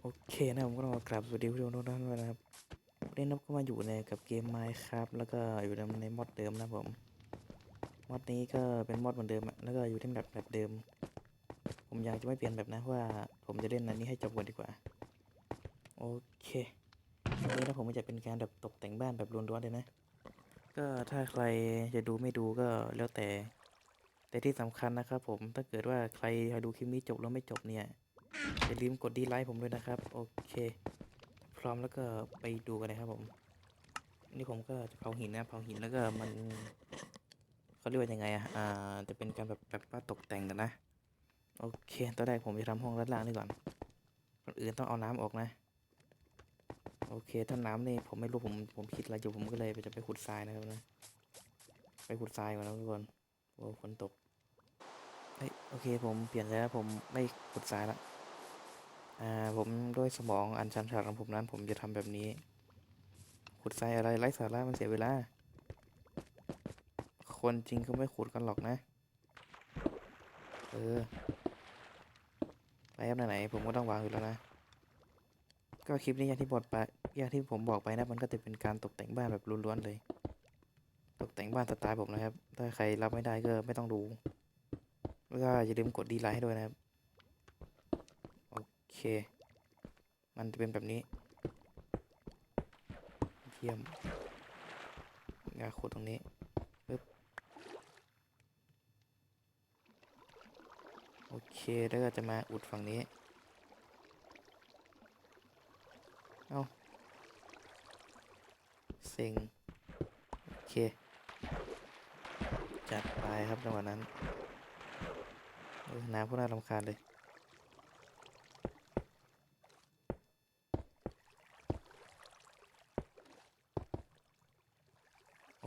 โอเคนะผมก็ต้องกราบสวัสดีผู้ชมทุกท่านด้วยนะครับวันนี้นับก็มาอยู่ในกับเกม Minecraft แล้วก็อยู่ในมอดเดิมนะผมมอดนี้ก็เป็นมอดเหมือนเดิมแล้วก็อยู่ที่แบบแบบเดิม ผมอยากจะไม่เปลี่ยนแบบนะเพราะว่า ผมจะเล่นอันนี้ให้จบก่อนดีกว่า โอเควันนี้นะผมจะเป็นการแบบตกแต่งบ้านแบบล้วนๆเลยนะ ก็ถ้าใครจะดูไม่ดูก็แล้วแต่ แต่ที่สำคัญนะครับผมถ้าเกิดว่าใครดูคลิปนี้จบแล้วไม่จบเนี่ย อย่าลืมกดดีไลค์ผมด้วยนะครับ โอเค พร้อมแล้วก็ไปดูกันเลยครับผม นี่ผมก็จะเผาหินนะเผาหินแล้วก็มันเขาเรียกว่ายังไงอะอ่า จะเป็นการแบบแบบว่าตกแต่งกันนะ โอเค ตอนแรกผมจะทำห้องด้านล่างนี่ก่อนก่อนอื่นต้องเอาน้ำออกนะ โอเค ถ้าน้ำนี่ผมไม่รู้ผมผมคิดอะไรอยู่ผมก็เลยจะไปขุดทรายนะครับนะ ไปขุดทรายก่อนนะทุกคนโอ้ฝนตกเฮ้ยโอเคผมเปลี่ยนแล้วผมไม่ขุดทรายละอ่า ผมด้วยสมองอันชันฉลาดของผมนั้น ผมจะทำแบบนี้ ขุดทรายอะไรไร้สาระมันเสียเวลา คนจริงก็ไม่ขุดกันหรอกนะ เออไปครับไหนๆผมก็ต้องวางอยู่แล้วนะ ก็คลิปนี้อย่างที่บอกไปอย่างที่ผมบอกไปนะ มันก็จะเป็นการตกแต่งบ้านแบบล้วนๆเลย ตกแต่งบ้านสไตล์ผมนะครับ ถ้าใครรับไม่ได้ก็ไม่ต้องดู แล้วก็อย่าลืมกดดีไลค์ให้ด้วยนะครับ เค มันจะเป็นแบบนี้ เยี่ยมงาขุดตรงนี้ปึ๊บโอเคแล้วก็จะมาอุดฝั่งนี้ เอาเซ็งโอเค จัดไปครับจังหวะนั้นน้ำพวกน่ารำคาญเลย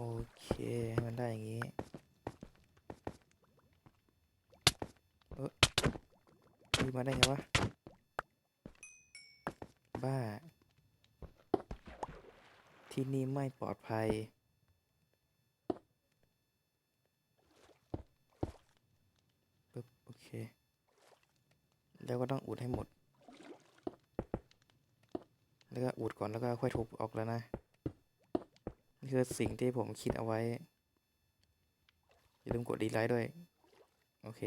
โอเค ให้มันได้อย่างนี้เออมีมาได้ไงวะ บ้า ที่นี่ไม่ปลอดภัย ปึ๊บ โอเค แล้วก็ต้องอุดให้หมด แล้วก็อุดก่อนแล้วก็ค่อยทุบออกแล้วนะ นี่ คือสิ่งที่ผมคิดเอาไว้ อย่าลืมกดดีไลค์ด้วย โอเค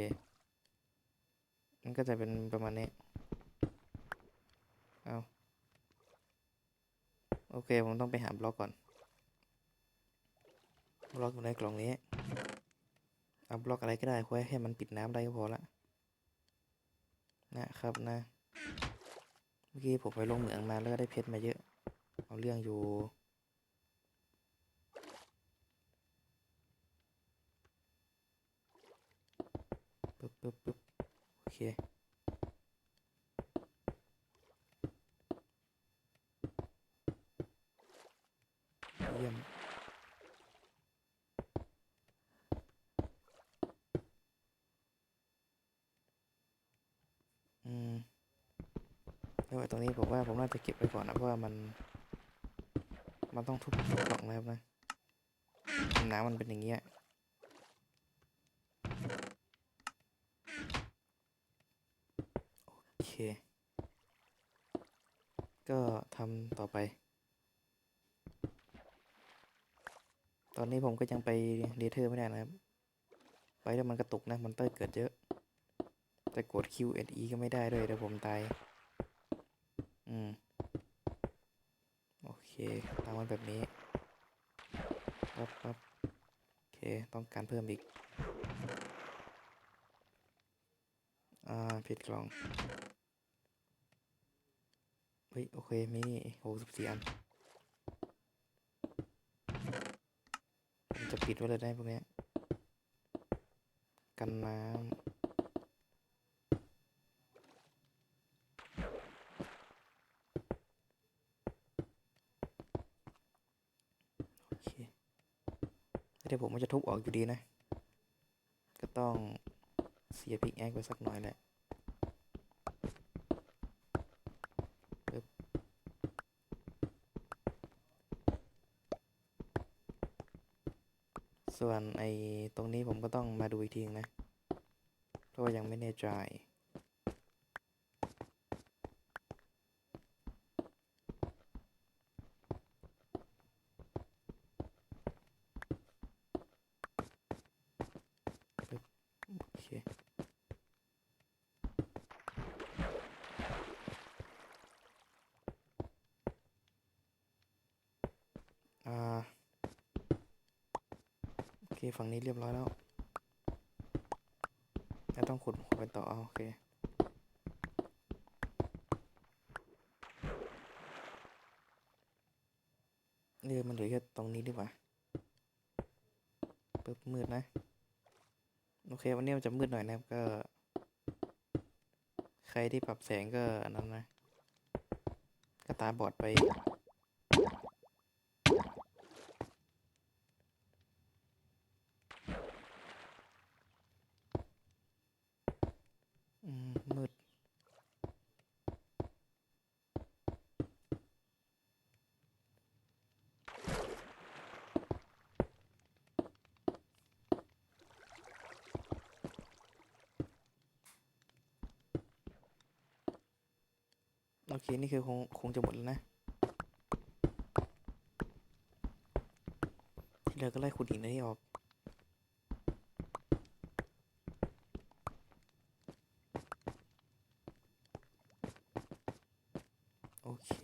มันก็จะเป็นประมาณนี้ เอาโอเค ผมต้องไปหาบล็อกก่อน บล็อกอยู่ในกล่องนี้ เอาบล็อกอะไรก็ได้ไว้ให้มันปิดน้ำได้ก็พอละ นะครับนะ เมื่อกี้ผมไปลงเหมืองมาแล้วก็ได้เพชรมาเยอะ เอาเรื่องอยู่ ปึ๊บปึ๊บปึ๊บโอ เค เยี่ยม อืมแล้วไอ้ตรงนี้ผมว่าผมน่าจะเก็บไว้ก่อนนะ เพราะว่ามัน มันต้องทุบกล่องนะครับนะน้ำมันเป็นอย่างเงี้ย โอเค ก็ทำต่อไป ตอนนี้ผมก็ยังไปเดเทอร์ไม่ได้นะครับ ไปแล้วมันกระตุกนะมันเตอร์เกิดเยอะ แต่กด Q N E ก็ไม่ได้ด้วยเดี๋ยวผมตาย อืม โอเคตามมันแบบนี้ปั๊บปั๊บโอเค ต้องการเพิ่มอีก อ่า ผิดกล่อง เฮ้ย โอเค มีนี่หกสิบสี่อันจะปิดไว้เลยได้พวกเนี้ยกันน้ำโอเคแต่เดี๋ยวผมมันจะทุบออกอยู่ดีนะ ก็ต้องเสียพิกแอคไปสักหน่อยแหละ ปึ๊บส่วน ไอ้ตรงนี้ผมก็ต้องมาดูอีกทีนึงนะเพราะว่ายังไม่แน่ใจ ฝั่งนี้เรียบร้อยแล้วแล้วต้องขุดขุดไปต่อเอาโอเคเออมันเหลือแค่ตรงนี้ดีกว่าปึ๊บมืดนะ โอเค วันนี้มันจะมืดหน่อยนะครับก็ ใครที่ปรับแสงก็อันนั้นนะ ก็ตาบอดไป เค นี่คือคงคงจะหมดแล้วนะที่เหลือก็ไล่ขุดหินนี้ออก โอเค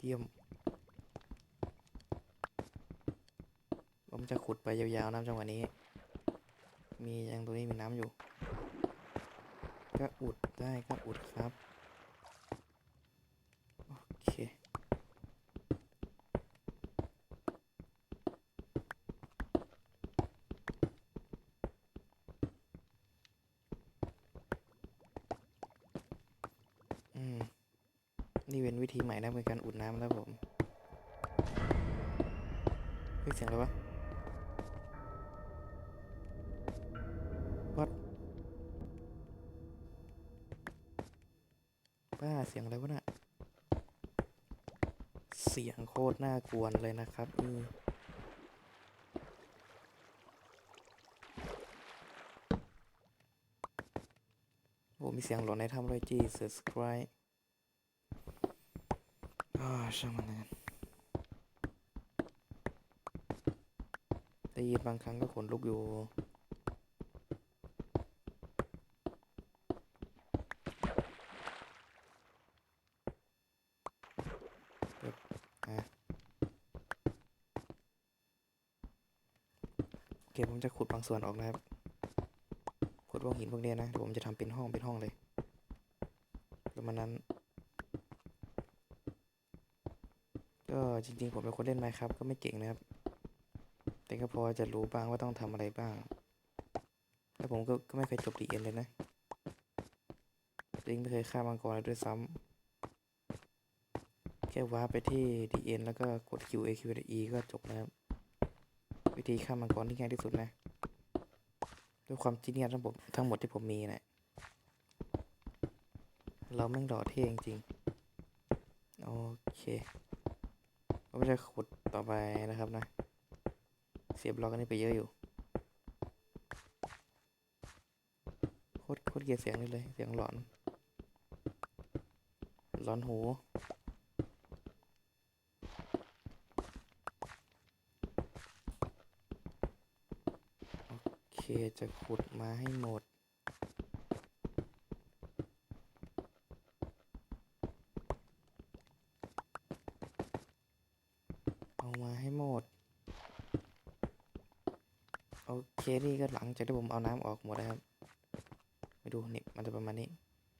เยี่ยมผมจะขุดไปยาวๆนะจังหวะนี้ มียังตรงนี้มีน้ำอยู่ ก็อุดได้ก็อุดครับ โอเค อืม นี่เป็นวิธีใหม่นะในการอุดน้ำแล้วผมเฮ้ยเสียงอะไรวะ สียงโคตรน่ากวนเลยนะครับอืโอ้มีเสียงหลอนในถ้ำด้วยจีเสือสไครอ่าช่างมันนะได้ยินบางครั้งก็ขนลุกอยู่ โอเคผมจะขุดบางส่วนออกนะครับ ขุดพวกหินพวกเนี้ยนะผมจะทำเป็นห้องเป็นห้องเลยประมาณนั้น ก็จริงๆ ผมเป็นคนเล่นไมครับก็ไม่เก่งนะครับ แต่ก็พอจะรู้บ้างว่าต้องทำอะไรบ้าง แล้วผมก็ก็ไม่เคยจบดีเอ็นเลยนะจริงไม่เคยฆ่ามังกรเลยด้วยซ้ำแค่ว้าไปที่ DN แล้วก็กด QA QE ก็จบแล้วครับ วิธีฆ่ามังกรที่ง่ายที่สุดนะด้วยความจีเนียสทั้งหมทั้งหมดที่ผมมีนะเราแม่งหล่อเท่จริงๆโอเคก็ไม่จะขุดต่อไปนะครับนะ เสียบล็อกอันนี้ไปเยอะอยู่โคตรโคตรเกลียดเสียงนี่เลย เสียงหลอนหลอนหู โอเค จะขุดมาให้หมด เอามาให้หมด โอเคนี่ก็หลังจากที่ผมเอาน้ำออกหมดแล้วครับไปดูนี่มันจะประมาณนี้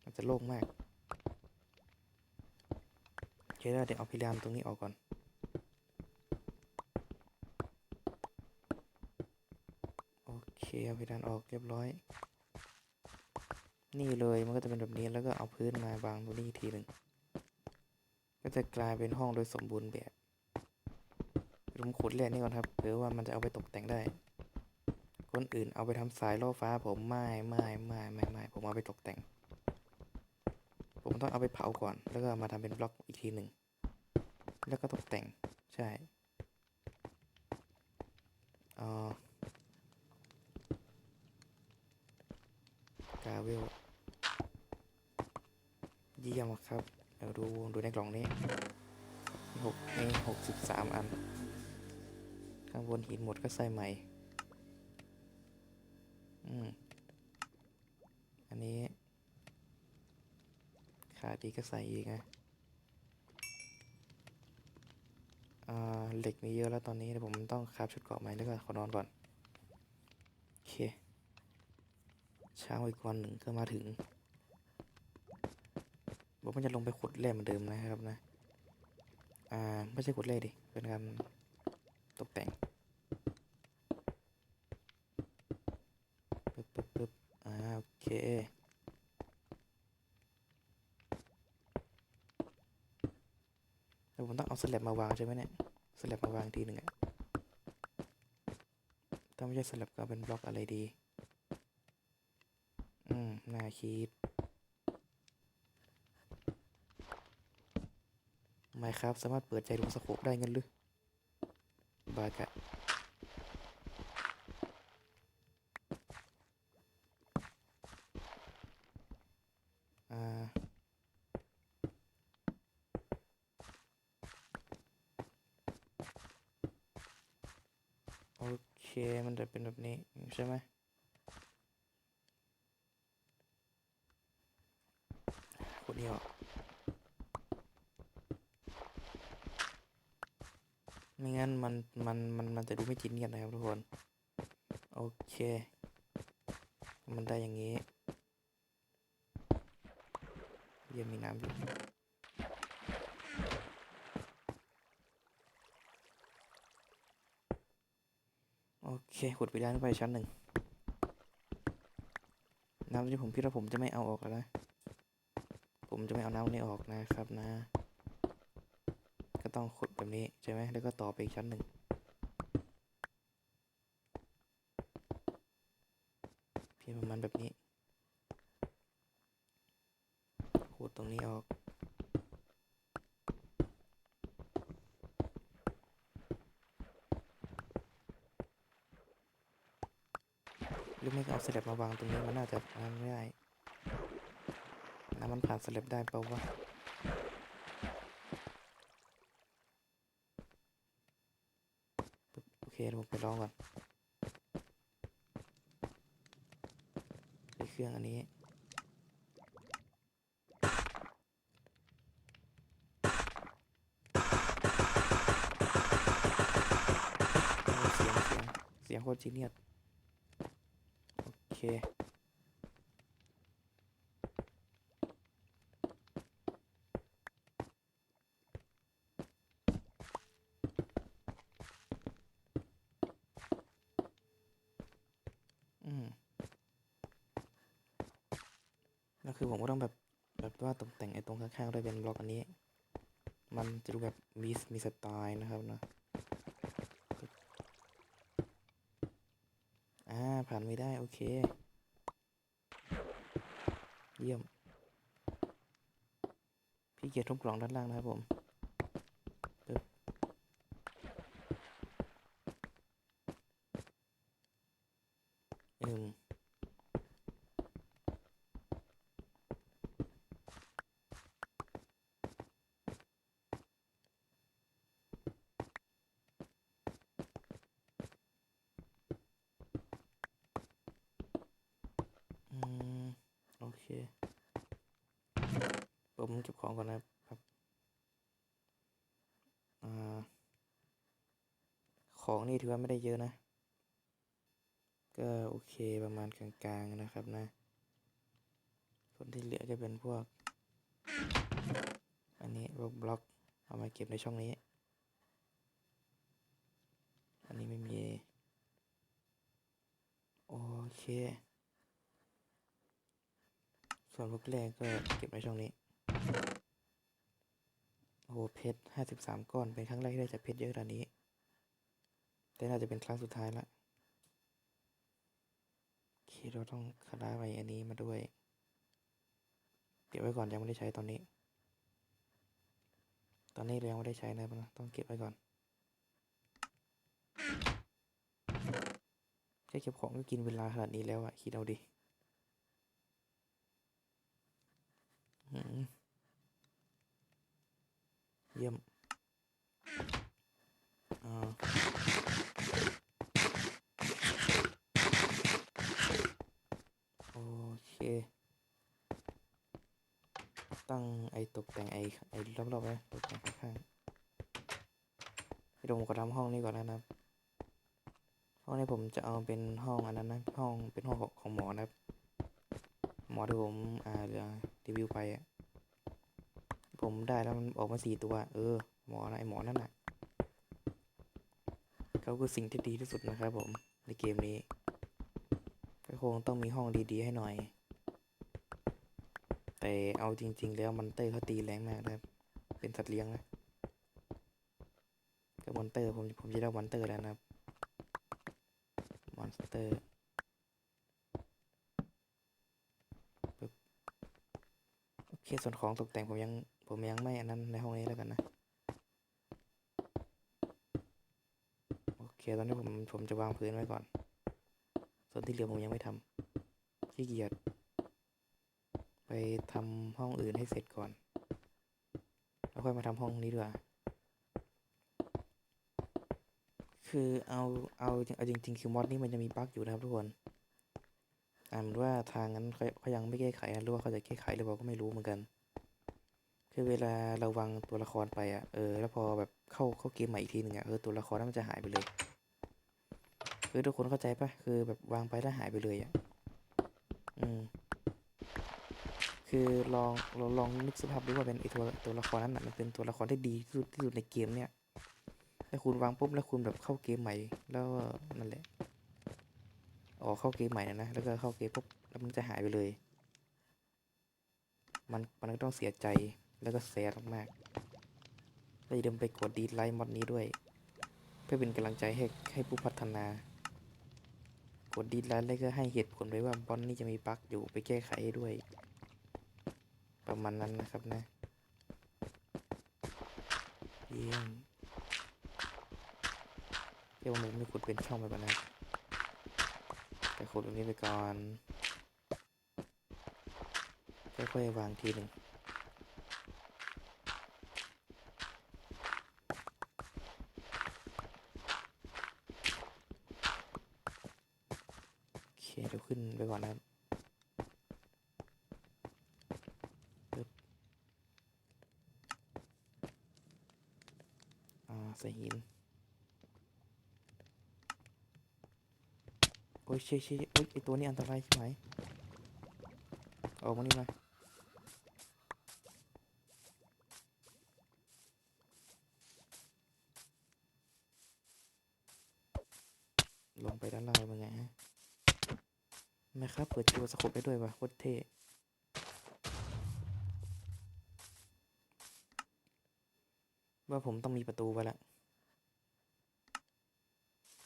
มันจะโล่งมากโอเคแล้วเดี๋ยวเอาพิรามตรงนี้ออกก่อน โอ เคเอาเพดานออกเรียบร้อย นี่เลยมันก็จะเป็นแบบนี้แล้วก็เอาพื้นมาบางตรงนี้ทีหนึ่งก็จะกลายเป็นห้องโดยสมบูรณ์แบบผมขุดแร่นี่ก่อนครับเผื่อว่ามันจะเอาไปตกแต่งได้ คนอื่นเอาไปทำสายล่อฟ้าผมไม่ไม่ไม่ไม่ไม่ผมเอาไปตกแต่ง ผมต้องเอาไปเผาก่อน แล้วก็มาทำเป็นบล็อกอีกทีหนึ่งแล้วก็ตกแต่งใช่อ่อ กาเวลเยี่ยมครับเดี๋ยวดูดูในกล่องนี้หกมีหกสิบสามอัน ข้างบนหินหมดก็ใส่ใหม่ อืม อันนี้ ขาดีก็ใส่อีกนะอ่าเหล็กมีเยอะแล้วตอนนี้เดี๋ยวผมต้องคราบชุดเกาะใหม่แล้วก็ขอนอนก่อน โอเค เช้าอีกวันหนึ่งก็มาถึงผมก็จะลงไปขุดแร่เหมือนเดิมนะครับนะ อ่า ไม่ใช่ขุดแร่ดิ เป็นการตกแต่งปึ๊บปึ๊บปึ๊บอ่า โอเคแล้วผมต้องเอาสแลบมาวางใช่ไหมเนี่ยสแลบมาวางทีหนึ่งอะถ้าไม่ใช่สแลบก็เป็นบล็อกอะไรดี อืม น่าคิดไม่ครับ สามารถเปิดใจดูสโคปได้เงินหรือบากะอ่าโอเค มันจะเป็นแบบนี้ ใช่ไหม กด นี้ออกไม่งั้นมันมันมันมันจะดูไม่จินกันนะครับทุกคน โอเค มันได้อย่างนี้ยี่ยมมีน้ำอยู่โอเคขุดไปได้ขึ้นไปชั้นหนึ่งน้ำที่ผมคิดว่าผมจะไม่เอาออกแล้วนะ ผมจะไม่เอาน้ำนี้ออกนะครับนะ ก็ต้องขุดแบบนี้ใช่ไหมแล้วก็ต่อไปอีกชั้นหนึ่งเพียงประมาณแบบนี้ ขุดตรงนี้ออกหรือไม่ก็เอาสแลบมาวางตรงนี้มันน่าจะทำไม่ได้ น้ำมันผ่านสแลบได้เปล่าวะโอเคเดี๋ยวผมไปลองก่อนใช้เครื่องอันนี้เสียงเสียงเสียงโคตรจีเนียสโอเค อืมแล้วคือผมก็ต้องแบบ แบบว่าตกแต่งไอ้ตรง ข้างๆด้วยเป็นบล็อกอันนี้ มันจะดูแบบมีมีสไตล์นะครับเนาะอ่าผ่านไม่ได้ โอเค เยี่ยม พี่เกียรติทุบกล่องด้านล่างนะครับผมปึ๊บอืมอืม โอเค ผมเก็ บของก่อนนะครับอของนี่ถือว่าไม่ได้เยอะนะ ก็โอเคประมาณกลางๆนะครับนะ ส่วนที่เหลือจะเป็นพวก อันนี้พวกบล็อกเอามาเก็บในช่องนี้ อันนี้ไม่มี โอเค ส่วนพวกแรกก็เก็บในช่องนี้ โอ้โหเพชรห้าสิบสามก้อน เป็นครั้งแรกที่ได้จากเพชรเยอะขนาดนี้ แต่น่าจะเป็นครั้งสุดท้ายละโอเคเราต้องคาราไว้อันนี้มาด้วย เก็บไว้ก่อนยังไม่ได้ใช้ตอนนี้ ตอนนี้เรายังไม่ได้ใช้นะครับนะต้องเก็บไว้ก่อนแค่เก็บของก็กินเวลาขนาดนี้แล้วอะคิดเอาดิ อืม เยี่ยมอ่าโอเค ตั้งไอตกแต่งไอไอรอบๆไว้ตกแต่งข้างๆเดี๋ยวผมก็ทำห้องนี้ก่อนนะครับ ห้องนี้ผมจะเอาเป็นห้องอันนั้นนะห้องเป็นห้องของหมอนะครับ หมอที่ผมอ่าเดี๋ยวรีวิวไปอะ ได้แล้วมันออกมาสี่ตัว เออ หมอนะไอหมอนั่นน่ะเขาคือสิ่งที่ดีที่สุดนะครับผม ในเกมนี้ก็คงต้องมีห้องดีๆให้หน่อย แต่เอาจริง ๆ แล้วมันเตอร์เขาตีแรงมากนะครับ เป็นสัตว์เลี้ยงนะก็มอนเตอร์ผมผมจะเรียกมอนเตอร์แล้วนะครับมอนสเตอร์โอเคส่วนของตกแต่งผมยัง ผมยังไม่อันนั้นในห้องนี้แล้วกันนะ โอเค ตอนนี้ผมผมจะวางพื้นไว้ก่อน ส่วนที่เหลือผมยังไม่ทำขี้เกียจไปทำห้องอื่นให้เสร็จก่อน แล้วค่อยมาทำห้องนี้ดีกว่าคือเอาเอาเอาจริงๆคือมอดนี้มันจะมีบั๊กอยู่นะครับทุกคนอ่านว่าทางนั้นเขาเขายังไม่แก้ไขนะหรือว่าเขาจะแก้ไขหรือเปล่าก็ไม่รู้เหมือนกัน คือเวลาเราวางตัวละครไปอะเออแล้วพอแบบเข้าเข้าเกมใหม่อีกทีหนึ่งอะเออตัวละครนั้นมันจะหายไปเลย คือทุกคนเข้าใจปะคือแบบวางไปแล้วหายไปเลยอะอืมคือลองลองลองนึกสภาพดูว่าเป็นไอตัวตัวละครนั้นน่ะมันเป็นตัวละครที่ดีที่สุดที่สุดในเกมเนี่ยถ้าคุณวางปุ๊บแล้วคุณแบบเข้าเกมใหม่ แล้วนั่นแหละออกเข้าเกมใหม่นะนะแล้วก็เข้าเกมปุ๊บแล้วมันจะหายไปเลย มันมันก็ต้องเสียใจ แล้วก็แสบมากๆแล้วอย่าลืมไปกดดีไลค์มอดนี้ด้วย เพื่อเป็นกำลังใจให้ให้ผู้พัฒนา กดดีไลค์แล้วก็ให้เหตุผลไว้ว่าบอลนี่จะมีบั๊กอยู่ไปแก้ไขด้วย ประมาณนั้นนะครับนะเยี่ยมเดี๋ยวผมจะขุดเป็นช่องไปก่อนนะแต่ขุดตรงนี้ไปก่อนค่อยๆวางทีหนึ่ง เคเดี๋ยวขึ้นไปก่อนนะครับปึ๊บอ่าใส่หิน โอ้ยเชี่ยเชี่ยโอ้ยไอตัวนี้อันตรายใช่ไหมออกมานี่มาลงไปด้านล่างเป็นไงฮะแม่ครับเปิ ดตัวสโคปได้ด้วยวะโคตรเท่ว่าผมต้องมีประตูไว้ละ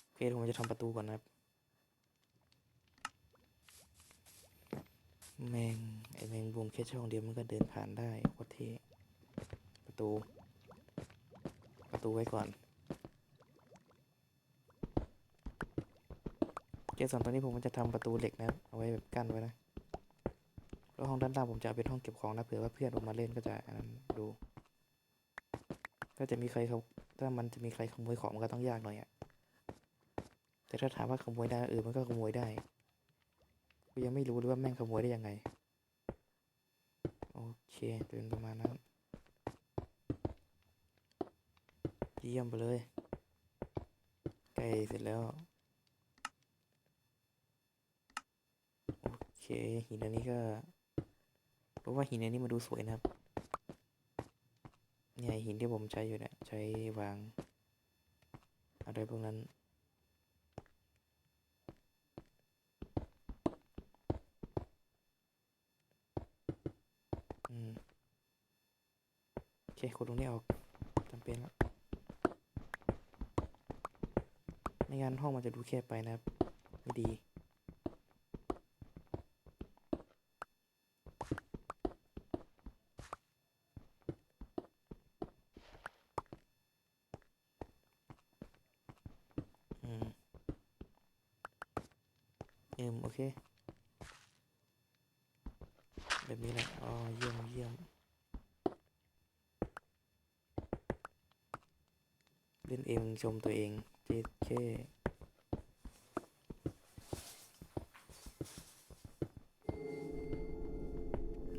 โอเคผมจะทำประตูก่อนนะครับ แมง ไอแมงมุมแค่ช่องเดียวมันก็เดินผ่านได้โคตรเท่ประตู ประตูไว้ก่อน เกสรตอนนี้ผมจะทำประตูเหล็กนะครับเอาไว้แบบกั้นไว้นะแล้วห้องด้านล่างผมจะเอาเป็นห้องเก็บของนะเผื่อว่าเพื่อนออกมาเล่นก็จะอันนั้นดู ถ้าจะมีใครเขาถ้ามันจะมีใครขโมยของมันก็ต้องยากหน่อยอะแต่ถ้าถามว่าขโมยได้เออมันก็ขโมยได้กูยังไม่รู้เลยว่าแม่งขโมยได้ยังไง โอเคเป็นประมาณนั้นเยี่ยมไปเลย ใกล้เสร็จแล้ว โอ เคหินอันนี้ก็เพราะว่าหินอันนี้มาดูสวยนะครับ เนี่ยหินที่ผมใช้อยู่เนี่ยใช้วางอะไรพวกนั้นอืมโอเคขุดตรงนี้ออกจำเป็นแล้วไม่งั้นห้องมันจะดูแคบไปนะครับ ไม่ดี มโอเค แบบนี้แหละอ๋อเยี่ยมเยี่ยมเล่นเองชมตัวเองเจ๊เค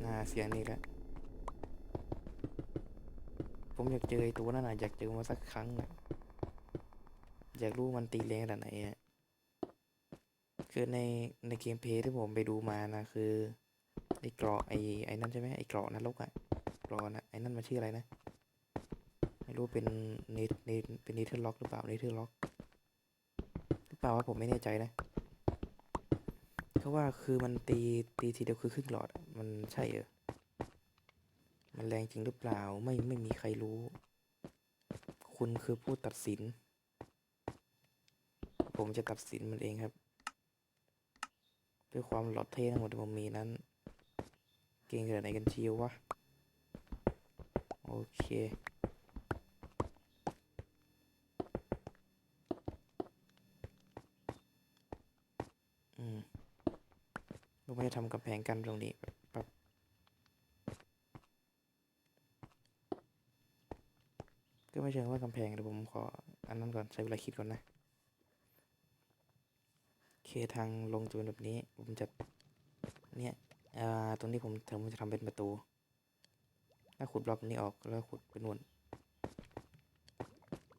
น่าเสียงนี้แหละผมอยากเจอไอ้ตัวนั่นน่ะอยากเจอมาสักครั้งน่ะอยากรู้มันตีแรงขนาดไหนอะ คือในในเกมเพย์ที่ผมไปดูมานะคือไอ้กราะไอ้ไอ้นั่นใช่ไหมไอ้กราะนรกอะกราะนะไอ้นั่นมันชื่ออะไรนะไม่รู้เป็นเนทเนทเป็นเนเธอร์ล็อกหรือเปล่าเนเธอร์ล็อกหรือเปล่าว่าผมไม่แน่ใจนะเขาว่าคือมันตีตีทีเดียวคือครึ่งหลอดมันใช่เหรอมันแรงจริงหรือเปล่าไม่ไม่มีใครรู้ คุณคือผู้ตัดสิน ผมจะตัดสินมันเองครับ ด้วยความหลอดเท่ทั้งหมดที่ผมมีนั้น เก่งขนาดไหนกันเชียววะ โอเคอืมเราไม่จะทำกำแพงกันตรงนี้แบบก็ไม่เชิงว่ากำแพงเดี๋ยวผมขอ อันนั้นก่อนใช้เวลาคิดก่อนนะ เคทางลงจะเป็นแบบนี้ ผมจะเนี่ยอ่าตรงนี้ผมผมจะทำเป็นประตู ถ้าขุดบล็อกนี้ออกแล้วขุดเป็นวน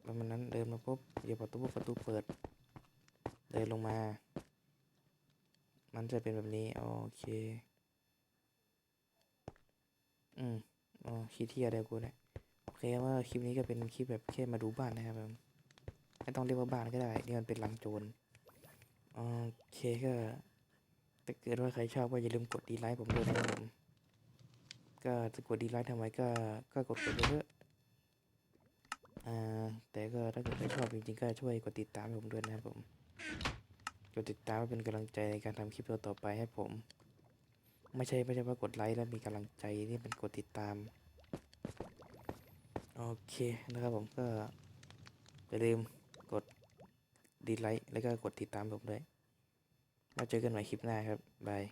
แล้วมันนั้นเดินมาปุ๊บเหยียบประตูประตูเปิด เดินลงมา มันจะเป็นแบบนี้ โอเค อืมอ๋อคิดที่อะไรกูเนี่ยโอเคว่าคลิปนี้ก็เป็นคลิปแบบแค่มาดูบ้านนะครับผมไม่ต้องเรียกว่าบ้านก็ได้ นี่มันเป็นหลังโจร โอเคก็ถ้าเกิดว่าใครชอบก็อย่าลืมกดดีไลค์ผมด้วยนะครับผมก็จะกดดีไลค์ทำไมก็ก็กดกดเยอะๆอ่าแต่ก็ถ้าเกิดไม่ชอบจริงๆก็ช่วยกดติดตามให้ผมด้วยนะครับผมกดติดตามเป็นกำลังใจในการทำคลิปต่อๆไปให้ผม ไม่ใช่ไม่ใช่ว่ากดไลค์แล้วมีกำลังใจนี่เป็นกดติดตามโอเคนะครับผมก็อย่าลืม ดไลค์แล้วก็กดติดตามผมด้วยมาเจอกันใหม่คลิปหน้าครับบาย